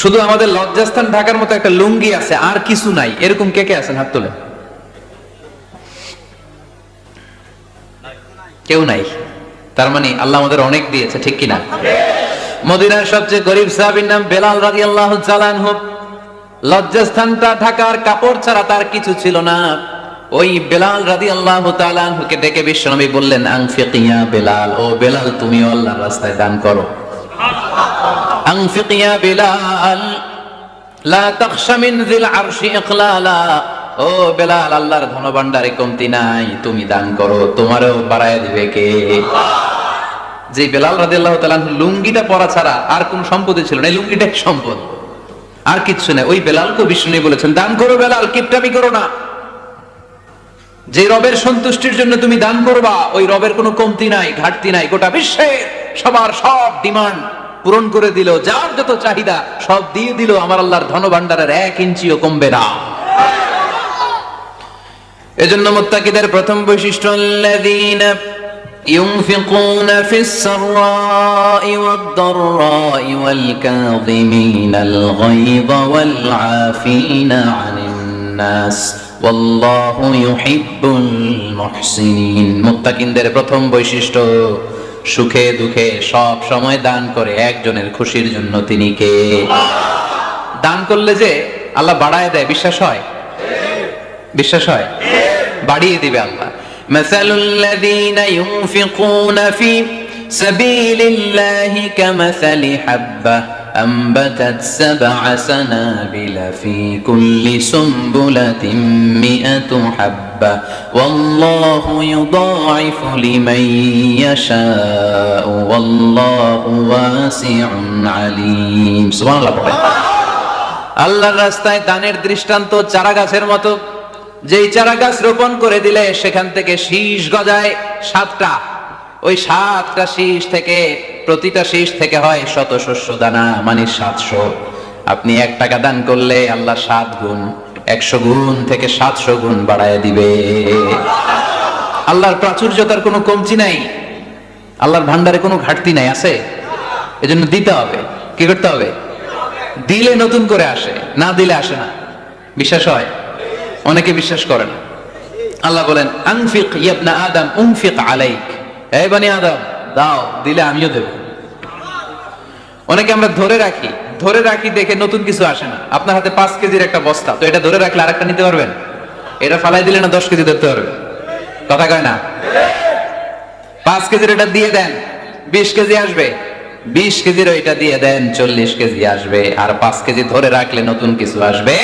শুধু আমাদের লজ্জাস্থান ঢাকার মতো একটা লুঙ্গি আছে, আর কিছু নাই। এরকম কে কে আছেন হাত তোলে কেউ নাই। তার মানে আল্লাহ আমাদের অনেক দিয়েছে, ঠিক কিনা? মদিনার সবচেয়ে গরিব সাহাবীর নাম বেলাল রাদিয়াল্লাহু জালানহু লজ্জাস্থানটা ঢাকার কাপড় ছাড়া তার কিছু ছিল না। ওই বেলাল রাদিয়াল্লাহু তাআলা আনহুকে ডেকে বিশ্বনবী বললেন আনফিকিয়া বেলাল, ও বেলাল তুমি আল্লাহর রাস্তায় দান করো। أنفق يا بلال لا تخش من ذي العرش إقلالا ও বেলাল আল্লাহর ধনভাণ্ডারে কমতি নাই তুমি দান করো তোমারও বাড়ায় দিবে কে যে বেলাল রাদিয়াল্লাহু তাআলা লুঙ্গিটা পরা ছাড়া আর কোন সম্পত্তি ছিল না এই লুঙ্গিটাই সম্পদ আর কিচ্ছু নেই ওই বেলালকে বিষ্ণু বলেছেন দান করো বেলাল কিপটামি করো না যে রবের সন্তুষ্টির জন্য তুমি দান করবা ওই রবের কোনো কমতি নাই ঘাটতি নাই গোটা বিশ্বের সবার সব ডিমান্ড পূরণ করে দিল যার যত চাহিদা সব দিয়ে দিল আমার আল্লাহর ধনভাণ্ডারের এক ইঞ্চিও কমবে না এজন্য মুত্তাকিদের প্রথম বৈশিষ্ট্য আল্লাযীনা ينفقون في السراء والضراء والكاظمين الغيظ والعافين عن الناس والله يحب المحسنين মুত্তাকিনদের প্রথম বৈশিষ্ট্য সুখে দুঃখে সব সময় দান করে একজনের খুশির জন্য তিনি কে? দান করলে যে আল্লাহ বাড়ায় দেয়, বিশ্বাস হয়? বিশ্বাস হয়? বাড়িয়ে দিবে আল্লাহ। মাসালুল্লাযীনা ইউনফিকুনা ফি সাবিলিল্লাহি কামাসালি হাব্বা أنبتت سبع سنابل في كل سنبلة مئة حبة والله يضاعف لمن يشاء والله واسع عليم سبحان الله আল্লাহর রাস্তায় দানের দৃষ্টান্ত চারা গাছের মতো যেই চারা গাছ রোপণ করে দিলে সেখান থেকে শীষ গজায় সাতটা ওই সাতটা শীষ থেকে প্রতিটা শীষ থেকে হয় শত শস্য দানা মানে সাতশো। আপনি এক টাকা দান করলে আল্লাহ সাত গুণ, একশো গুণ থেকে সাতশো গুণ বাড়ায় দিবে। আল্লাহর প্রাচুর্যতার কোনো কমতি নাই, আল্লাহর ভান্ডারে কোনো ঘাটতি নাই, আছে? এজন্য দিতে হবে। কি করতে হবে? দিলে নতুন করে আসে, না দিলে আসে না। বিশ্বাস হয়? অনেকে বিশ্বাস করে না। আল্লাহ বলেন, আনফিক ইয়াবনা আদম, উনফিক আলাইক। এই বানি আদম দাও, দিলে আমিও দেব। অনেকে আমরা ধরে রাখি ধরে রাখি দেখে নতুন কিছু আসে না। আপনার হাতে পাঁচ কেজির একটা বস্তা, তো এটা ধরে রাখলে আরেকটা নিতে পারবেন? এটা ফালাই দিলে না দশ কেজি ধরতে পারবেন? কথা কয় না? পাঁচ কেজির এটা দিয়ে দেন, বিশ কেজি আসবে। বিশ কেজির ওইটা দিয়ে দেন, চল্লিশ কেজি আসবে। আর পাঁচ কেজি ধরে রাখলে নতুন কিছু আসবে?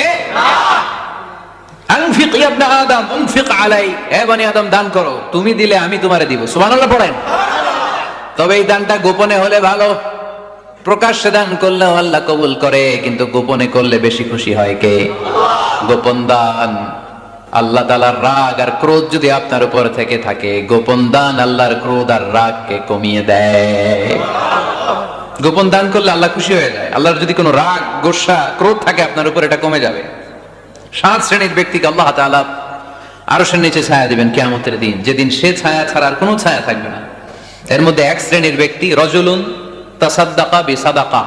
আদম আদম, দান করো। তুমি দিলে আমি তোমারে দিব। সুবহানাল্লাহ পড়েন। তবে এই দানটা গোপনে হলে ভালো। প্রকাশ্যে দান করলেও আল্লাহ কবুল করে, কিন্তু গোপনে করলে বেশি খুশি হয় কে? গোপন দান, আল্লাহ তালার রাগ আর ক্রোধ যদি আপনার উপর থেকে থাকে, গোপন দান আল্লাহর ক্রোধ আর রাগকে কমিয়ে দেয়। গোপন দান করলে আল্লাহ খুশি হয়ে যায়। আল্লাহর যদি কোনো রাগ, গোসা, ক্রোধ থাকে, আপনার উপর এটা কমে যাবে। সাত শ্রেণির ব্যক্তিকে আল্লাহ তাআলা আরও সে নিচে ছায়া দিবেন কিয়ামতের দিন। যেদিন সে ছায়া ছাড়া আর কোনো ছায়া থাকবে না। এর মধ্যে এক শ্রেণীর ব্যক্তি রজুলুন তাসাদ্দাকা বিসাদাকা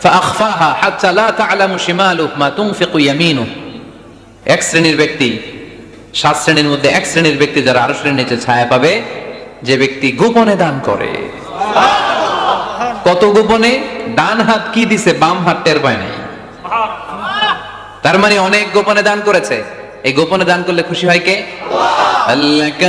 فأخفاها حتى لا تعلم شماله ما تنفق يمينه এক শ্রেণীর ব্যক্তি সাত শ্রেণীর মধ্যে এক শ্রেণীর ব্যক্তি যারা আরো শ্রেণীর নিচে ছায়া পাবে যে ব্যক্তি গোপনে দান করে কত গোপনে ডান হাত কি দিছে বাম হাত টের পায় নাই তার মানে অনেক গোপনে দান করেছে এই গোপনে দান করলে খুশি হয় কে আল্লাকা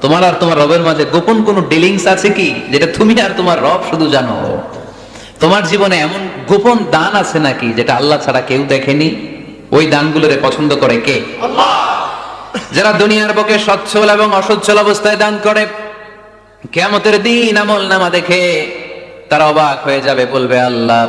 তোমার আর তোমার রবের মাঝে গোপন কোনো ডিলিংস আছে কি? যেটা তুমি আর তোমার রব শুধু জানো। তোমার জীবনে এমন গোপন দান আছে নাকি যেটা আল্লাহ ছাড়া কেউ দেখেনি? ওই দানগুলোরে পছন্দ করে কে? যারা দুনিয়ার বকে সচ্ছল এবং অসচ্ছল অবস্থায় দান করে কেমতের দিন আমল নামা দেখে তারা অবাক হয়ে যাবে, বলবে আল্লাহ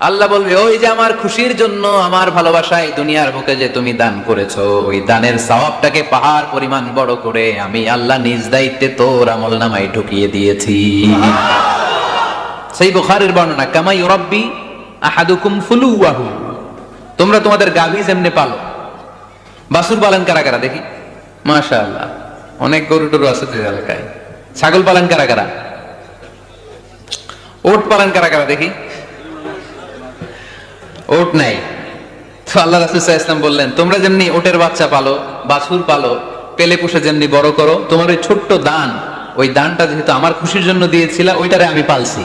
আল্লাহ বলবে, ওই যে আমার খুশির জন্য আমার ভালোবাসায় দুনিয়ার বুকে যে তুমি দান করেছ, ওই দানের সওয়াবটাকে পাহাড় পরিমাণ বড় করে আমি আল্লাহ নিজ দায়িত্বে তোর আমল নামায় ঢুকিয়ে দিয়েছি। সেই বুখারের বর্ণনা কামাই রব্বি আহাদুকুম ফুলুয়াহু তোমরা তোমাদের গাভী যেমনে পালো। বাসুর পালন কারা কারা দেখি? মাশা আল্লাহ অনেক গরু টরু আছে এই এলাকায়। ছাগল পালন কারা কারা? ওট পালন কারা কারা দেখি? ওট নাই। তো আল্লাহ ইসলাম বললেন, তোমরা যেমনি ওটের বাচ্চা পালো বাছুর পালো, পেলে পুষে যেমনি বড় করো, তোমার ওই ছোট্ট দান, ওই দানটা যেহেতু আমার খুশির জন্য দিয়েছিল, ওইটারে আমি পালছি।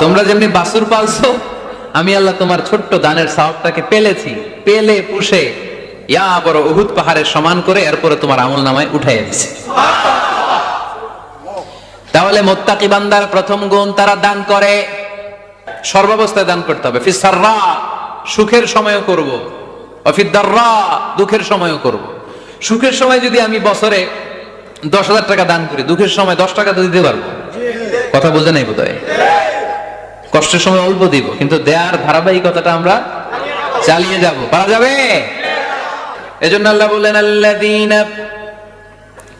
তোমরা যেমনি বাছুর পালছো, আমি আল্লাহ তোমার ছোট্ট দানের সাহবটাকে পেলেছি। পেলে, পুষে, ইয়া বড় উহুদ পাহাড়ের সমান করে এরপরে তোমার আমল নামায় উঠাই দিছি তাহলে মোত্তাকি বান্দার প্রথম গুণ তারা দান করে। সর্বাবস্থায় দান করতে হবে। ফিসাররা সুখের সময়ও করব। অফিদাররা দুঃখের সময়ও করব। সুখের সময় যদি আমি বছরে দশ হাজার টাকা দান করি, দুঃখের সময় দশ টাকা তো দিতে পারব। কথা বোঝে নাই বোধহয়? কষ্টের সময় অল্প দিব, কিন্তু দেয়ার ধারাবাহিকতাটা আমরা চালিয়ে যাব। পারা যাবে? এজন্য আল্লাহ বললেন, আল্লাযীনা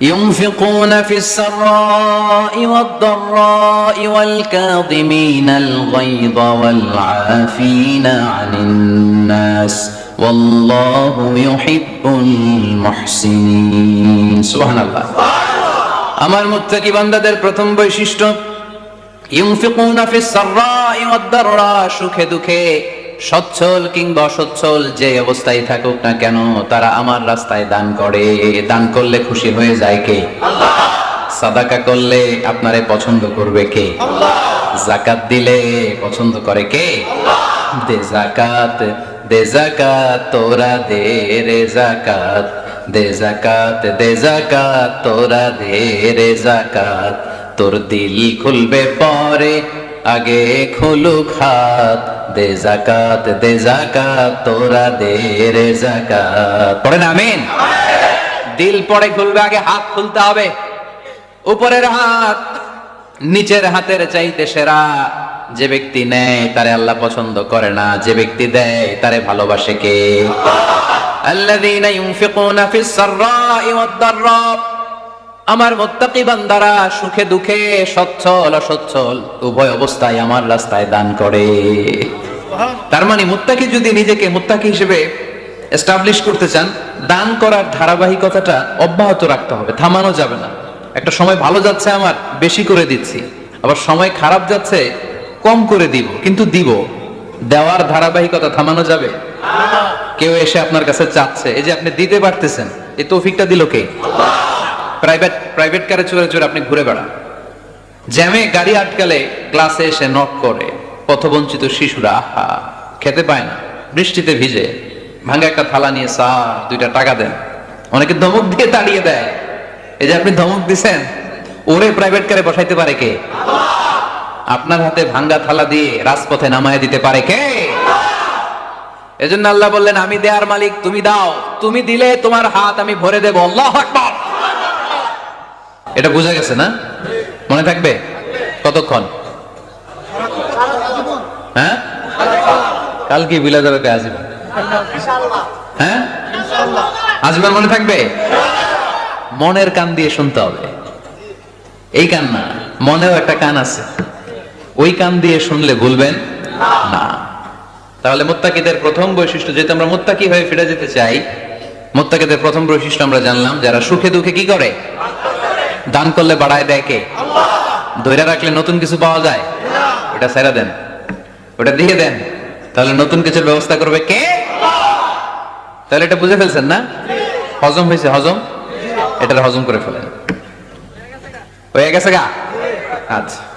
ينفقون في السراء والضراء والكاظمين الغيظ والعافين عن الناس والله يحب المحسنين سبحان الله আমার মুত্তাকি বান্দাদের প্রথম বৈশিষ্ট্য ইউনফিকুনা ফিস সাররাই ওয়াদ দাররা সুখে দুঃখে সচ্ছল কিংবা অসচ্ছল যে অবস্থায় থাকুক না কেন, তারা আমার রাস্তায় দান করে। দান করলে খুশি হয়ে যায় কে? সাদাকা করলে আপনারে পছন্দ করবে কে? জাকাত দিলে পছন্দ করে কে? দে জাকাত দে জাকাত, তোরা দে রে জাকাত। দে জাকাত দে জাকাত, তোরা দে রে জাকাত। তোর দিল খুলবে পরে, আগে খুলুক হাত। দে জাকাত দে জাকাত তোরা দে রে জাকাত পড়েন আমিন। দিল পরে খুলবে, আগে হাত খুলতে হবে। উপরের হাত, নিচের হাতের চাইতে সেরা। যে ব্যক্তি নেয়, তারে আল্লাহ পছন্দ করে না। যে ব্যক্তি দেয়, তারে ভালোবাসে কে? আল্লাযীনা ইউনফিকুনা ফিস সাররাই ওয়াদ আমার মুত্তাকি বান্দারা সুখে দুঃখে, সচ্ছল অসচ্ছল, উভয় অবস্থায় আমার রাস্তায় দান করে। তার মানে মুত্তাকি যদি নিজেকে মুত্তাকি হিসেবে এস্টাবলিশ করতে চান, দান করার ধারাবাহিকতাটা অব্যাহত রাখতে হবে, থামানো যাবে না। একটা সময় ভালো যাচ্ছে আমার, বেশি করে দিচ্ছি। আবার সময় খারাপ যাচ্ছে, কম করে দিব, কিন্তু দিব। দেওয়ার ধারাবাহিকতা থামানো যাবে? কেউ এসে আপনার কাছে চাচ্ছে, এই যে আপনি দিতে পারতেছেন, এই তৌফিকটা দিল কে? প্রাইভেট প্রাইভেট কারে চড়ে চড়ে আপনি ঘুরে বেড়ান। জ্যামে গাড়ি আটকালে ক্লাসে এসে নক করে। পথবঞ্চিত শিশুরা, আহা, খেতে পায় না, বৃষ্টিতে ভিজে ভাঙা একটা থালা নিয়ে, স্যার, দুইটা টাকা দেন। অনেকে ধমক দিয়ে তাড়িয়ে দেয়। এই যে আপনি ধমক দিছেন, ওরে প্রাইভেট কারে বসাইতে পারে কে? আপনার হাতে ভাঙ্গা থালা দিয়ে রাজপথে নামায় দিতে পারে কে? এজন্য আল্লাহ বললেন, আমি দেয়ার মালিক, তুমি দাও। তুমি দিলে তোমার হাত আমি ভরে দেবো। আল্লাহ এটা বোঝা গেছে না? মনে থাকবে? কতক্ষণ? হ্যাঁ? কাল কি বিলা যাবে হ্যাঁ? আজীবন মনে থাকবে? মনের কান দিয়ে শুনতে হবে। এই কান না, মনেও একটা কান আছে। ওই কান দিয়ে শুনলে ভুলবেন না। তাহলে মোত্তাকিদের প্রথম বৈশিষ্ট্য, যেহেতু আমরা মোত্তাকি হয়ে ফিরে যেতে চাই, মোত্তাকিদের প্রথম বৈশিষ্ট্য আমরা জানলাম, যারা সুখে দুঃখে কি করে? দান করলে বাড়ায় দেয় কে? ধৈর্য রাখলে নতুন কিছু পাওয়া যায়? ওটা সেরা দেন। ওটা দিয়ে দেন। তাহলে নতুন কিছুর ব্যবস্থা করবে কে? তাহলে এটা বুঝে ফেলছেন না? হজম হয়েছে, হজম? এটা হজম করে ফেলেন। হয়ে গেছে গা? আচ্ছা।